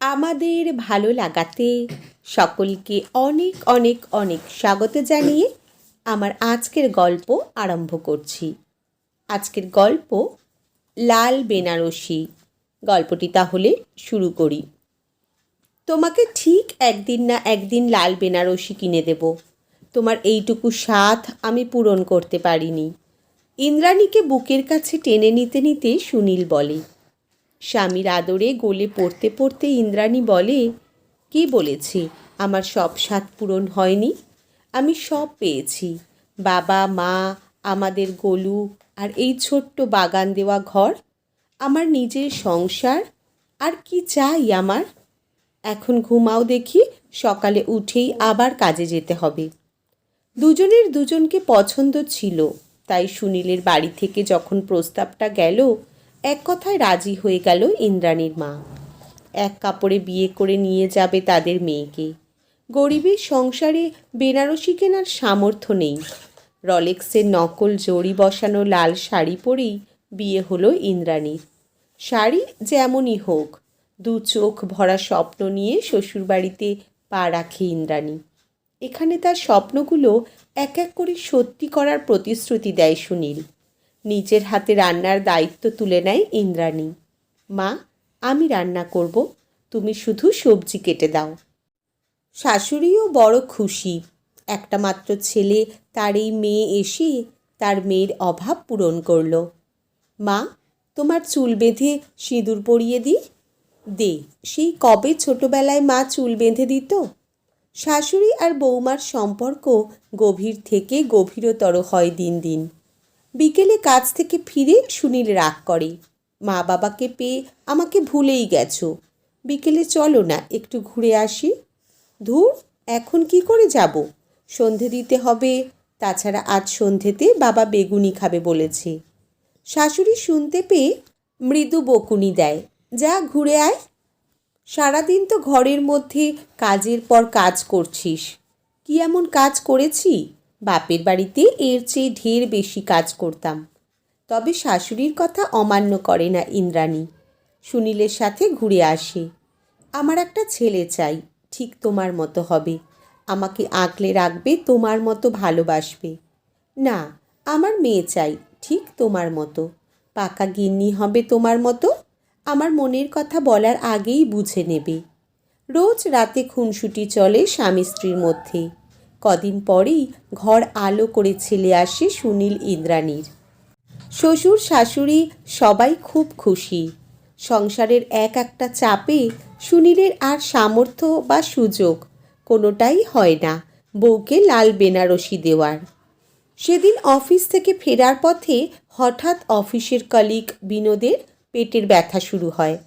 আমাদের ভালো লাগাতে সকলকে অনেক অনেক অনেক স্বাগত জানিয়ে আমার আজকের গল্প আরম্ভ করছি। আজকের গল্প লাল বেনারসি। গল্পটি তাহলে শুরু করি। তোমাকে ঠিক একদিন না একদিন লাল বেনারসি কিনে দেব। তোমার এইটুকু সাথ আমি পূরণ করতে পারিনি। ইন্দ্রাণীকে বুকের কাছে টেনে নিতে নিতে সুনীল বলে স্বামীর আদরে গলে পড়তে পড়তে ইন্দ্রাণী বলে, কে বলেছি? আমার সব স্বাদ পূরণ হয়নি। আমি সব পেয়েছি। বাবা, মা, আমাদের গলু আর এই ছোট্ট বাগান দেওয়া ঘর, আমার নিজের সংসার, আর কি চাই আমার? এখন ঘুমাও দেখি, সকালে উঠেই আবার কাজে যেতে হবে। দুজনের দুজনকে পছন্দ ছিল, তাই সুনীলের বাড়ি থেকে যখন প্রস্তাবটা গেল এক কথায় রাজি হয়ে গেল ইন্দ্রাণীর মা। এক কাপড়ে বিয়ে করে নিয়ে যাবে তাদের মেয়েকে। গরিবের সংসারে বেনারসি কেনার সামর্থ্য নেই। রলেক্সের নকল জড়ি বসানো লাল শাড়ি পরেই বিয়ে হলো ইন্দ্রাণীর। শাড়ি যেমনই হোক, দু চোখ ভরা স্বপ্ন নিয়ে শ্বশুরবাড়িতে পা রাখে ইন্দ্রাণী। এখানে তার স্বপ্নগুলো এক এক করে সত্যি করার প্রতিশ্রুতি দেয় সুনীল। নিজের হাতে রান্নার দায়িত্ব তুলে নেয় ইন্দ্রাণী। মা, আমি রান্না করব, তুমি শুধু সবজি কেটে দাও শাশুড়িও বড় খুশি। একটা মাত্র ছেলে, তার এই মেয়ে এসে তার মেয়ের অভাব পূরণ করল। মা, তোমার চুল বেঁধে সিঁদুর পরিয়ে দিই দে, সেই কবে ছোটবেলায় মা চুল বেঁধে দিত শাশুড়ি আর বৌমার সম্পর্ক গভীর থেকে গভীরতর হয় দিন দিন। বিকেলে কাজ থেকে ফিরে সুনীল রাগ করে। মা বাবাকে পেয়ে আমাকে ভুলেই গেছো। বিকেলে চলো না, একটু ঘুরে আসি। ধুর, এখন কি করে যাব? সন্ধে দিতে হবে, তাছাড়া আজ সন্ধেতে বাবা বেগুনি খাবে বলেছে। শাশুড়ি শুনতে পেয়ে মৃদু বকুনি দেয়। যা, ঘুরে আয়। সারাদিন তো ঘরের মধ্যে কাজের পর কাজ করছিস। কি এমন কাজ করেছি? বাপের বাড়িতে এর চেয়ে ঢের বেশি কাজ করতাম। তবে শাশুড়ির কথা অমান্য করে না ইন্দ্রাণী। সুনীলের সাথে ঘুরে আসে। আমার একটা ছেলে চাই, ঠিক তোমার মতো হবে। আমাকে আঁকলে রাখবে, তোমার মতো ভালোবাসবে। না, আমার মেয়ে চাই, ঠিক তোমার মতো। পাকা গিন্নি হবে তোমার মতো। আমার মনের কথা বলার আগেই বুঝে নেবে। রোজ রাতে খুনসুটি চলে স্বামী স্ত্রীর মধ্যে। কদিন পরেই ঘর আলো করে ছেলে আসে সুনীল ইন্দ্রাণীর। শ্বশুর শাশুড়ি সবাই খুব খুশি। সংসারের এক একটা চাপে সুনীলের আর সামর্থ্য বা সুযোগ কোনোটাই হয় না বউকে লাল বেনারসি দেওয়ার। সেদিন অফিস থেকে ফেরার পথে হঠাৎ অফিসের কলিগ বিনোদের পেটের ব্যথা শুরু হয়।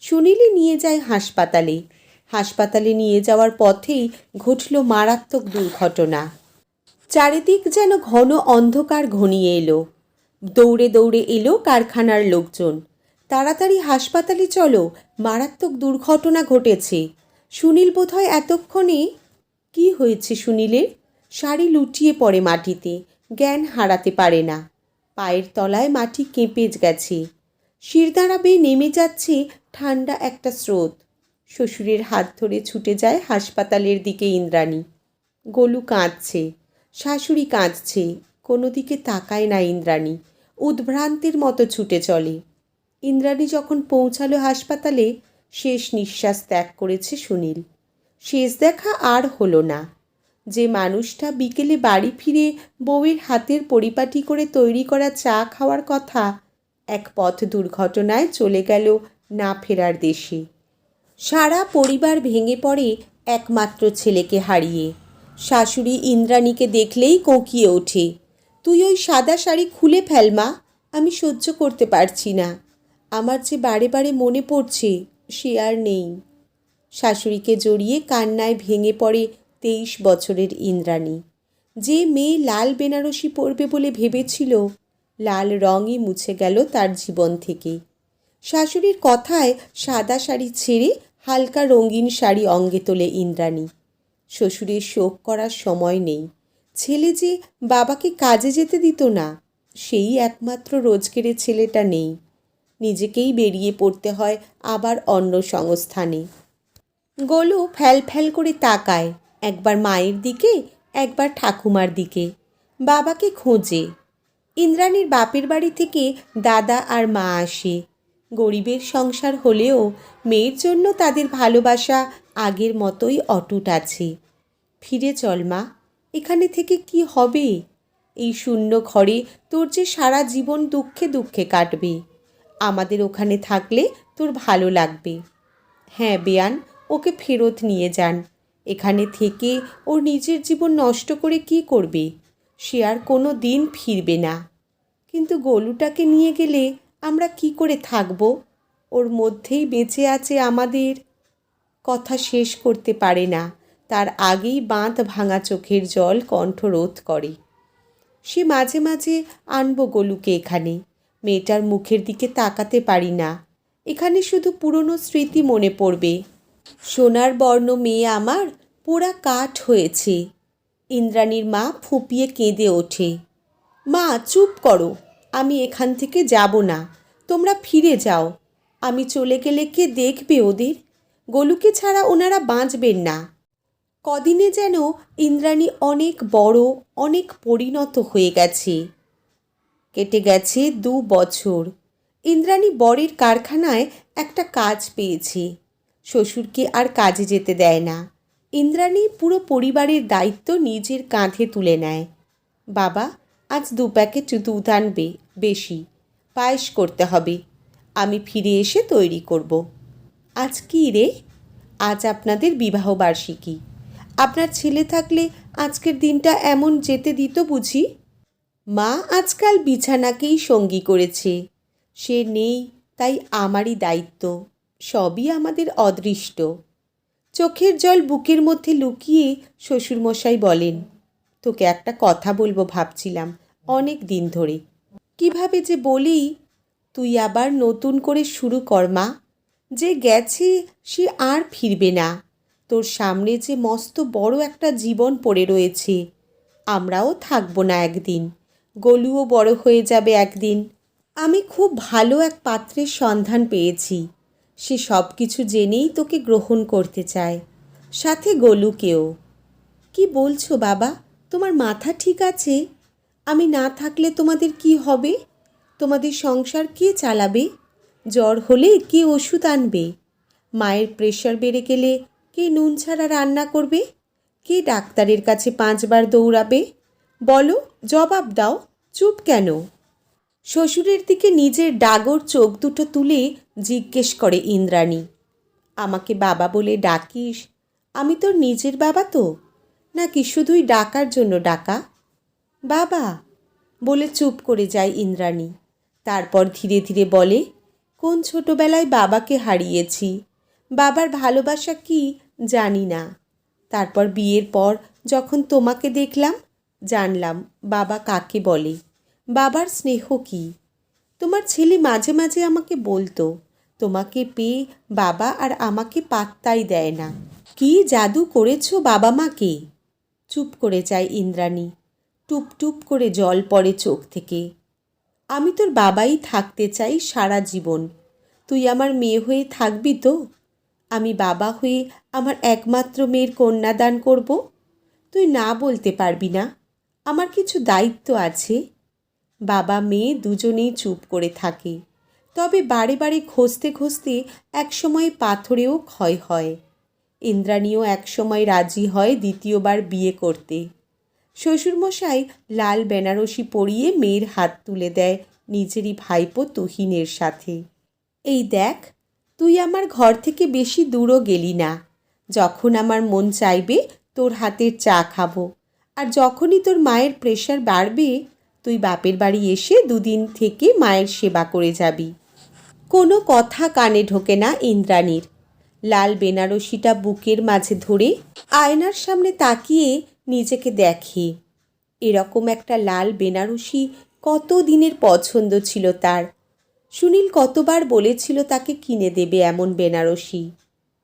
সুনীলই নিয়ে যায় হাসপাতালে। হাসপাতালে নিয়ে যাওয়ার পথেই ঘটল মারাত্মক দুর্ঘটনা। চারিদিক যেন ঘন অন্ধকার ঘনিয়ে এলো। দৌড়ে দৌড়ে এলো কারখানার লোকজন। তাড়াতাড়ি হাসপাতালে চলো, মারাত্মক দুর্ঘটনা ঘটেছে। সুনীল বোধহয় এতক্ষণে কি হয়েছে সুনীলের? শাড়ি লুটিয়ে পড়ে মাটিতে, জ্ঞান হারাতে পারে না। পায়ের তলায় মাটি কেঁপে গেছে। শিরদাঁড়া বেয়ে নেমে যাচ্ছে ঠান্ডা একটা স্রোত। শ্বশুরের হাত ধরে ছুটে যায় হাসপাতালের দিকে ইন্দ্রাণী। গোলু কাঁদছে, শাশুড়ি কাঁদছে কোনো দিকে তাকায় না ইন্দ্রাণী, উদ্ভ্রান্তির মতো ছুটে চলে। ইন্দ্রাণী যখন পৌঁছালো হাসপাতালে, শেষ নিঃশ্বাস ত্যাগ করেছে সুনীল। শেষ দেখা আর হলো না। যে মানুষটা বিকেলে বাড়ি ফিরে বউয়ের হাতের পরিপাটি করে তৈরি করা চা খাওয়ার কথা, এক পথ দুর্ঘটনায় চলে গেল না ফেরার দেশে। সারা পরিবার ভেঙে পড়ে একমাত্র ছেলেকে হারিয়ে। শাশুড়ি ইন্দ্রাণীকে দেখলেই কোঁকিয়ে ওঠে। তুই ওই সাদা শাড়ি খুলে ফেল, মা, আমি সহ্য করতে পারছি না। আমার যে বারে বারে মনে পড়ছে, সে আর নেই। শাশুড়িকে জড়িয়ে কান্নায় ভেঙে পড়ে তেইশ বছরের ইন্দ্রাণী। যে মেয়ে লাল বেনারসি পরবে বলে ভেবেছিল, লাল রঙই মুছে গেল তার জীবন থেকে। শাশুড়ির কথায় সাদা শাড়ি ছেড়ে হালকা রঙিন শাড়ি অঙ্গে তোলে ইন্দ্রাণী। শ্বশুরের শোক করার সময় নেই। ছেলে যে বাবাকে কাজে যেতে দিত না, সেই একমাত্র রোজগেরে ছেলেটা নেই। নিজেকেই বেরিয়ে পড়তে হয় আবার অন্য সংস্থানে। গোলু ফ্যাল ফ্যাল করে তাকায়, একবার মায়ের দিকে, একবার ঠাকুমার দিকে। বাবাকে খোঁজে। ইন্দ্রাণীর বাপের বাড়ি থেকে দাদা আর মা আসে। গরিবের সংসার হলেও মেয়ের জন্য তাদের ভালোবাসা আগের মতোই অটুট আছে। ফিরে চল মা, এখানে থেকে কি হবে? এই শূন্য ঘরে তোর যে সারা জীবন দুঃখে দুঃখে কাটবে। আমাদের ওখানে থাকলে তোর ভালো লাগবে। হ্যাঁ বেয়ান, ওকে ফেরত নিয়ে যান। এখানে থেকে ওর নিজের জীবন নষ্ট করে কি করবে? সে আর কোনো দিন ফিরবে না। কিন্তু গলুটাকে নিয়ে গেলে আমরা কি করে থাকব? ওর মধ্যেই বেঁচে আছে আমাদের। কথা শেষ করতে পারে না। তার আগেই বাঁধ ভাঙা চোখের জল কণ্ঠ রোধ করে। সে মাঝে মাঝে আনব গলুকে এখানে। মেয়েটার মুখের দিকে তাকাতে পারি না। এখানে শুধু পুরনো স্মৃতি মনে পড়বে। সোনার বর্ণ মেয়ে আমার, পোড়া কাঠ হয়েছে। ইন্দ্রাণীর মা ফুপিয়ে কেঁদে ওঠে। মা, চুপ করো। আমি এখান থেকে যাব না। তোমরা ফিরে যাও। আমি চলে গেলে কে দেখবে ওদের? গলুকে ছাড়া ওনারা বাঁচবেন না। কদিনে যেন ইন্দ্রাণী অনেক বড়, অনেক পরিণত হয়ে গেছে। কেটে গেছে দু বছর। ইন্দ্রাণী বরের কারখানায় একটা কাজ পেয়েছে। শ্বশুরকে আর কাজে যেতে দেয় না। ইন্দ্রাণী পুরো পরিবারের দায়িত্ব নিজের কাঁধে তুলে নেয়। বাবা আজ দু প্যাকেট দুধ আনবে, বেশি। পায়েস করতে হবে। আমি ফিরে এসে তৈরি করব। আজ কি রে? আজ আপনাদের বিবাহবার্ষিকী আপনার ছেলে থাকলে আজকের দিনটা এমন যেতে দিত বুঝি? মা আজকাল বিছানাকেই সঙ্গী করেছে। সে নেই, তাই আমারই দায়িত্ব। সবই আমাদের অদৃষ্ট। চোখের জল বুকের মধ্যে লুকিয়ে শ্বশুরমশাই বলেন, তোকে একটা কথা বলব ভাবছিলাম। অনেক দিন ধরে। কীভাবে যে বলি, তুই আবার নতুন করে শুরু কর মা। যে গেছে, সে আর ফিরবে না। তোর সামনে যে মস্ত বড় একটা জীবন পড়ে রয়েছে। আমরাও থাকব না একদিন। গলুও বড় হয়ে যাবে একদিন। আমি খুব ভালো এক পাত্রের সন্ধান পেয়েছি। সে সব কিছু জেনেই তোকে গ্রহণ করতে চায়। সাথে গলুকেও। কি বলছো বাবা? তোমার মাথা ঠিক আছে? আমি না থাকলে তোমাদের কি হবে? তোমাদের সংসার কে চালাবে? জ্বর হলে কে ওষুধ আনবে? মায়ের প্রেশার বেড়ে গেলে কে নুন ছাড়া রান্না করবে? কে ডাক্তারের কাছে পাঁচবার দৌড়াবে? বলো, জবাব দাও, চুপ কেন? শ্বশুরের দিকে নিজের ডাগর চোখ দুটো তুলে জিজ্ঞেস করে ইন্দ্রাণী। আমাকে বাবা বলে ডাকিস? আমি তোর নিজের বাবা তো? নাকি শুধুই ডাকার জন্য ডাকা? বাবা, বলে চুপ করে যায় ইন্দ্রাণী। তারপর ধীরে ধীরে বলে, কোন ছোটবেলায় বাবাকে হারিয়েছি? বাবার ভালোবাসা কি জানি না। তারপর বিয়ের পর যখন তোমাকে দেখলাম, জানলাম বাবা কাকে বলে। বাবার স্নেহ কি? তোমার ছেলে মাঝে মাঝে আমাকে বলতো, তোমাকে পেয়ে বাবা আর আমাকে পাত্তাই দেয় না। কি জাদু করেছ বাবা মাকে? চুপ করে যায় ইন্দ্রাণী। টুপ টুপ করে জল পড়ে চোখ থেকে। আমি তোর বাবাই থাকতে চাই সারা জীবন। তুই আমার মেয়ে হয়ে থাকবি তো? আমি বাবা হয়ে আমার একমাত্র মেয়ের কন্যাদান করব? তুই না বলতে পারবি না। আমার কিছু দায়িত্ব আছে। বাবা মেয়ে দুজনেই চুপ করে থাকে। তবে বারে বারে ঘষতে ঘষতে একসময় পাথরেও ক্ষয় হয়। ইন্দ্রাণীও একসময় রাজি হয় দ্বিতীয়বার বিয়ে করতে। শ্বশুরমশাই লাল বেনারসি পরিয়ে মেয়ের হাত তুলে দেয় নিজেরই ভাইপো তুহিনের সাথে। এই দেখ, তুই আমার ঘর থেকে বেশি দূরও গেলি না। যখন আমার মন চাইবে, তোর হাতের চা খাব। আর যখনই তোর মায়ের প্রেশার বাড়বে, তুই বাপের বাড়ি এসে দুদিন থেকে মায়ের সেবা করে যাবি। কোনো কথা কানে ঢোকে না ইন্দ্রাণীর। লাল বেনারসিটা বুকের মাঝে ধরে আয়নার সামনে তাকিয়ে নিজেকে দেখে। এরকম একটা লাল বেনারসি কত দিনের পছন্দ ছিল তার। সুনীল কতবার বলেছিল তাকে কিনে দেবে এমন বেনারসি।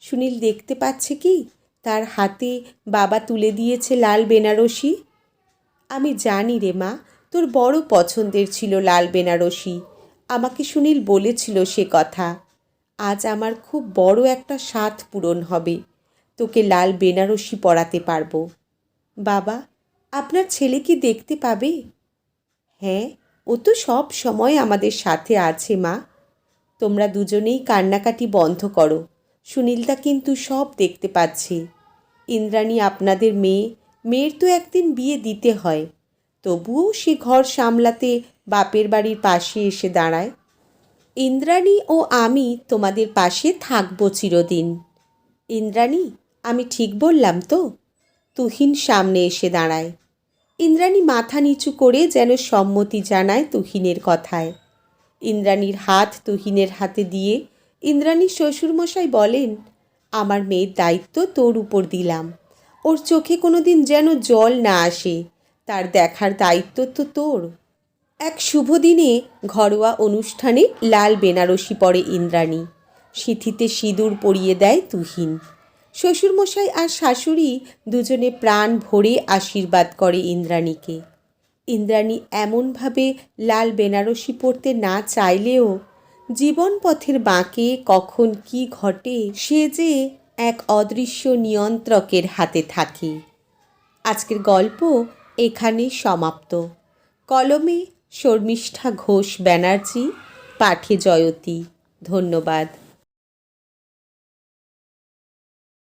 সুনীল দেখতে পাচ্ছে কি, তার হাতে বাবা তুলে দিয়েছে লাল বেনারসি। আমি জানি রে মা, তোর বড় পছন্দের ছিল লাল বেনারসি। আমাকে সুনীল বলেছিল সে কথা। আজ আমার খুব বড় একটা স্বাদ পূরণ হবে। তোকে লাল বেনারসি পরাতে পারব। বাবা, আপনার ছেলে কি দেখতে পাবে? হ্যাঁ ও তো সব সময় আমাদের সাথে আছে, মা। তোমরা দুজনেই কান্নাকাটি বন্ধ করো। সুনীলদা কিন্তু সব দেখতে পাচ্ছে। ইন্দ্রাণী আপনাদের মেয়ে, মেয়ের তো একদিন বিয়ে দিতে হয়। তবুও সে ঘর সামলাতে বাপের বাড়ির পাশে এসে দাঁড়ায়। ইন্দ্রাণী ও আমি তোমাদের পাশে থাকব চিরদিন। ইন্দ্রাণী, আমি ঠিক বললাম তো? তুহিন সামনে এসে দাঁড়ায়। ইন্দ্রাণী মাথা নিচু করে যেন সম্মতি জানায় তুহিনের কথায়। ইন্দ্রাণীর হাত তুহিনের হাতে দিয়ে ইন্দ্রাণী শ্বশুরমশাই বলেন, আমার মেয়ের দায়িত্ব তোর উপর দিলাম। ওর চোখে কোনো দিন যেন জল না আসে। তার দেখার দায়িত্ব তো তোর। এক শুভ দিনে ঘরোয়া অনুষ্ঠানে লাল বেনারসি পরে ইন্দ্রাণী। সিথিতে সিঁদুর পরিয়ে দেয় তুহিন। শ্বশুরমশাই আর শাশুড়ি দুজনে প্রাণ ভরে আশীর্বাদ করে ইন্দ্রাণীকে। ইন্দ্রাণী এমনভাবে লাল বেনারসি পড়তে না চাইলেও জীবন পথের বাঁকে কখন কি ঘটে সে যে এক অদৃশ্য নিয়ন্ত্রকের হাতে থাকে। আজকের গল্প এখানে সমাপ্ত। কলমে শর্মিষ্ঠা ঘোষ ব্যানার্জি, পাঠে জয়তী। ধন্যবাদ।